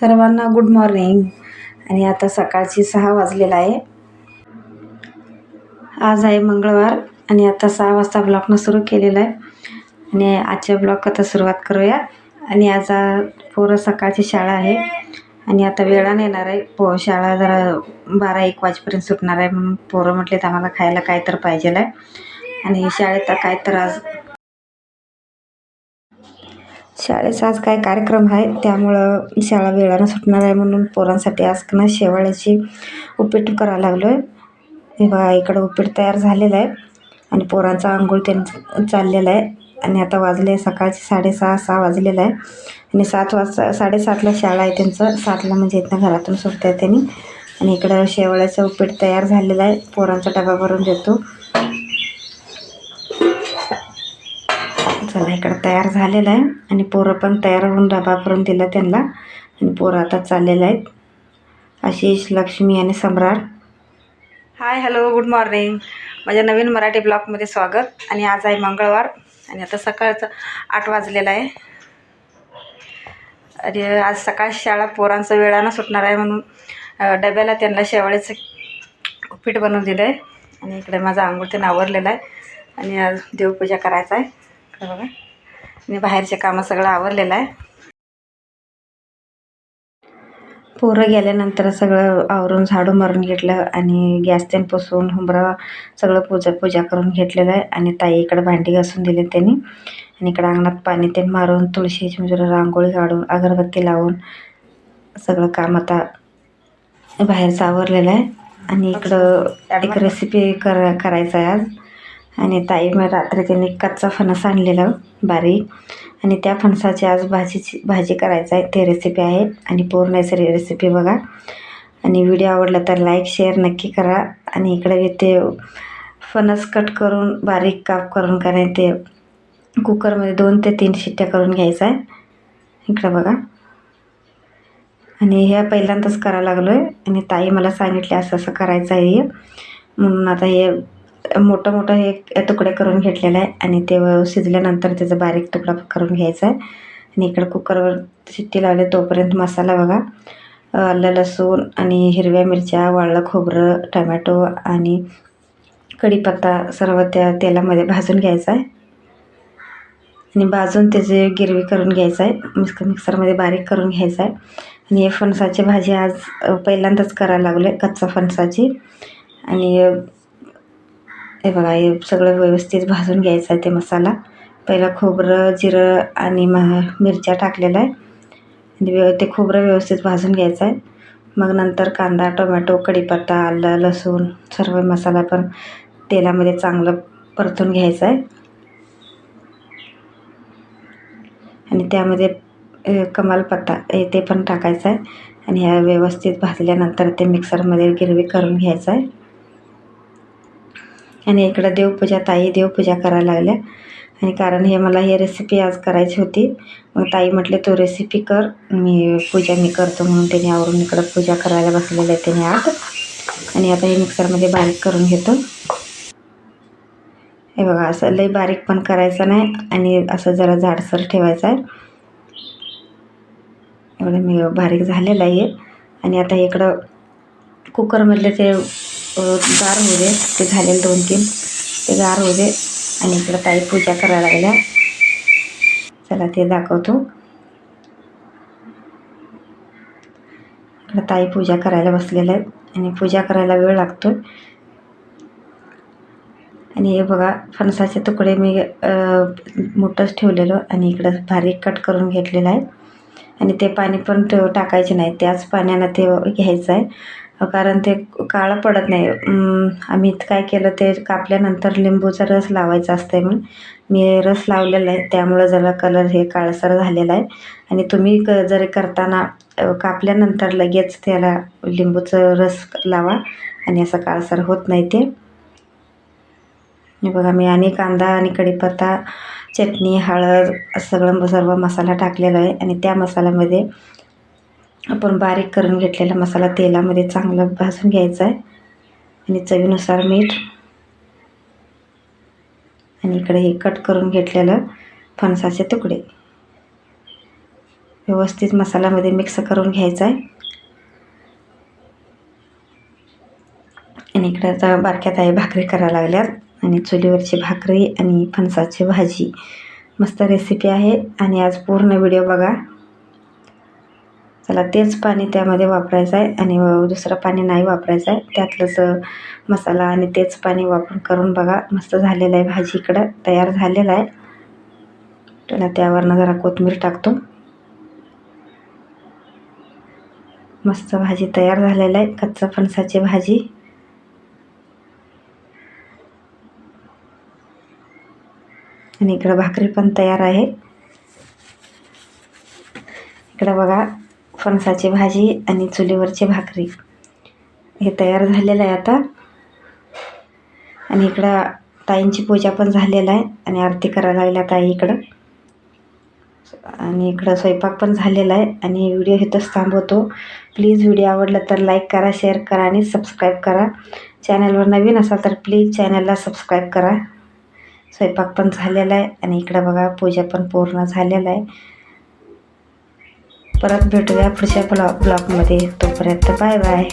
सर्वांना good morning आणि आता सकाळची सहा वाजलेला आहे. आज आहे मंगळवार आणि आता सहा वाजता ब्लॉगनं सुरू केलेला आहे. आणि आजच्या ब्लॉग आता सुरुवात करूया. आणि आज पोरं सकाळची शाळा आहे. आणि आता वेळानं येणार आहे. पो शाळा जरा बारा एक वाजेपर्यंत सुटणार आहे. म्हणून पोरं म्हटलेत आम्हाला खायला काय तर पाहिजेल आहे. आणि शाळेत काय तर आज शाळेचा आज काय कार्यक्रम आहे? त्यामुळं शाळा वेळानं सुटणार आहे म्हणून पोरांसाठी आज ना शेवाळ्याची उपीट करायला लागलो आहे तेव्हा बघा इकडं उपीट तयार झालेलं आहे आणि पोरांचा आंघोळ त्यांनी चाललेला आहे. आणि आता वाजले सकाळचे साडेसहा सहा वाजलेलं आहे. आणि सात वाजता साडेसातला शाळा आहे त्यांचं. सातला म्हणजे इथनं घरातून सुटत आहे त्यांनी. आणि इकडं शेवाळ्याचं उपीट तयार झालेलं आहे. पोरांचा डबा भरून देतो. चला इकडं तयार झालेलं आहे. आणि पोरं पण तयार होऊन डबा करून दिला त्यांना. आणि पोरं आता चाललेलं आहेत. आशिष लक्ष्मी आणि Samrat. Hi hello good morning माझ्या नवीन मराठी ब्लॉगमध्ये स्वागत. आणि आज आहे मंगळवार. आणि आता सकाळचं आठ वाजलेलं आहे. आणि आज सकाळ शाळा पोरांचं वेळानं सुटणार आहे म्हणून डब्याला त्यांना शेवाळीचं उपीट बनवून दिलं आहे आणि इकडे माझा आंघोळ त्यांना आवरलेला आहे. आणि आज देवपूजा करायचं आहे. बघा. आणि बाहेरचे कामं सगळं आवरलेलं आहे. पोरं गेल्यानंतर सगळं आवरून झाडू मारून घेतलं आणि गॅस तेन पुसून हुंबरा सगळं पूजा पूजा करून घेतलेलं आहे. आणि ताई इकडं भांडी घासून दिली त्यांनी. आणि इकडं अंगणात पाणी तेन मारून तुळशीची म्हणजे रांगोळी काढून अगरबत्ती लावून सगळं काम आता बाहेरचं आवरलेलं आहे. आणि इकडं एक रेसिपी कर करायचं आहे आज. आणि ताई मग रात्री त्यांनी कच्चा फणस आणलेला बारीक. आणि त्या फणसाची आज भाजीची भाजी करायचं आहे ते रेसिपी आहे. आणि पूर्ण सरी रेसिपी बघा. आणि व्हिडिओ आवडला तर लाईक शेअर नक्की करा. आणि इकडे ते फणस कट करून बारीक काप करून करायचं ते कुकरमध्ये दोन ते तीन शिट्ट्या करून घ्यायचं आहे. इकडं बघा. आणि ह्या पहिल्यांदाच करायला लागलो आहे आणि ताई मला सांगितले असं असं करायचं आहे हे. म्हणून आता हे मोठं मोठं हे तुकडे करून घेतलेलं आहे आणि ते शिजल्यानंतर त्याचा बारीक तुकडा करून घ्यायचा आहे. आणि इकडं कुकरवर शिट्टी लावले तोपर्यंत मसाला बघा. आलं लसूण आणि हिरव्या मिरच्या वाळलं खोबरं टमॅटो आणि कढीपत्ता सर्व त्या तेलामध्ये भाजून घ्यायचा आहे. आणि भाजून त्याची गिरवी करून घ्यायचं आहे. मिक्स मिक्सरमध्ये बारीक करून घ्यायचं आहे. आणि हे फणसाची भाजी आज पहिल्यांदाच करायला लागलो आहे कच्चा फणसाची. आणि हे बघा हे सगळं व्यवस्थित भाजून घ्यायचं आहे ते मसाला. पहिला खोबरं जिरं आणि म मिरच्या टाकलेलं आहे आणि व्यव ते खोबरं व्यवस्थित भाजून घ्यायचं आहे. मग नंतर कांदा टोमॅटो कढीपत्ता आलं लसूण सर्व मसाला पण तेलामध्ये चांगलं परतून घ्यायचं आहे. आणि त्यामध्ये कमालपत्ता हे ते पण टाकायचं आहे. आणि ह्या व्यवस्थित भाजल्यानंतर ते मिक्सरमध्ये गिरवी करून घ्यायचं आहे. आणि इकडं देवपूजा ताई देवपूजा करायला लागल्या. आणि कारण हे मला ही रेसिपी आज करायची होती. मग ताई म्हटले तू रेसिपी कर. मी पूजा मी करतो. म्हणून त्याने आवरून इकडं पूजा करायला बसलेलं आहे त्याने आत आणि आता हे मिक्सरमध्ये बारीक करून घेतो. हे बघा असं लई बारीक पण करायचं नाही आणि असं जरा जाडसर ठेवायचं आहे. एवढं मी बारीक झालेलं आहे. आणि आता इकडं कुकरमधले ते गार होऊ दे. ते झालेले दोन तीन. ते गार होऊ दे. आणि इकडं ताई पूजा करायला लागल्या. चला ते दाखवतो. इकडं ताई पूजा करायला बसलेल्या आहेत. आणि पूजा करायला वेळ लागतो आणि हे बघा फणसाचे तुकडे मी मोठंच ठेवलेलं आणि इकडं बारीक कट करून घेतलेलं आहे. आणि ते पाणी पण टाकायचे नाही त्याच पाण्यानं ते घ्यायचं आहे. कारण ते काळं पडत नाही. आम्ही काय केलं ते कापल्यानंतर लिंबूचा रस लावायचा असतंय म्हणून मी रस लावलेला आहे. त्यामुळं जरा कलर हे काळसर झालेला आहे. आणि तुम्ही क जरी करताना कापल्यानंतर लगेच त्याला लिंबूचं रस लावा आणि असं काळसर होत नाही ते. बघा मी आणि कांदा आणि कढीपत्ता चटणी हळद सगळं सर्व मसाला टाकलेला आहे. आणि त्या मसाल्यामध्ये आपण बारीक करून घेतलेला मसाला तेलामध्ये चांगला भाजून घ्यायचा आहे. आणि चवीनुसार मीठ. आणि इकडे हे कट करून घेतलेलं फणसाचे तुकडे. व्यवस्थित मसाल्यामध्ये मिक्स करून घ्यायचा आहे. आणि इकडं आता बारक्या ताई भाकरी करायला लागल्यात आणि चुलीवरची भाकरी आणि फणसाची भाजी. मस्त रेसिपी आहे. आणि आज पूर्ण व्हिडिओ बघा. त्याला तेच पाणी त्यामध्ये वापरायचं आहे आणि दुसरं पाणी नाही वापरायचं आहे. त्यातलंच मसाला आणि तेच पाणी वापरून करून बघा. मस्त झालेलं आहे भाजी इकडं. तयार झालेलं आहे. त्याला त्यावरनं जरा कोथिंबीर टाकतो. मस्त भाजी तयार झालेलं आहे. कच्चा फणसाची भाजी. आणि इकडं भाकरी पण तयार आहे. इकडं बघा. फणसाची भाजी आणि चुलीवरची भाकरी. हे तयार झालेलं आहे आता. आणि इकडं ताईंची पूजा पण झालेलं आहे आणि आरती करायला लागल्या ताई इकडं. आणि इकडं स्वयंपाक पण झालेला आहे आणि व्हिडिओ इथंच थांबवतो. प्लीज व्हिडिओ आवडला तर लाईक करा शेअर करा आणि सबस्क्राईब करा. चॅनलवर नवीन असाल तर प्लीज चॅनलला सबस्क्राईब करा. स्वयंपाक पण झालेला आहे आणि इकडं बघा पूजा पण पूर्ण झालेला आहे. परत भेटूया पुढच्या ब्लॉग ब्लॉगमध्ये. तोपर्यंत बाय बाय.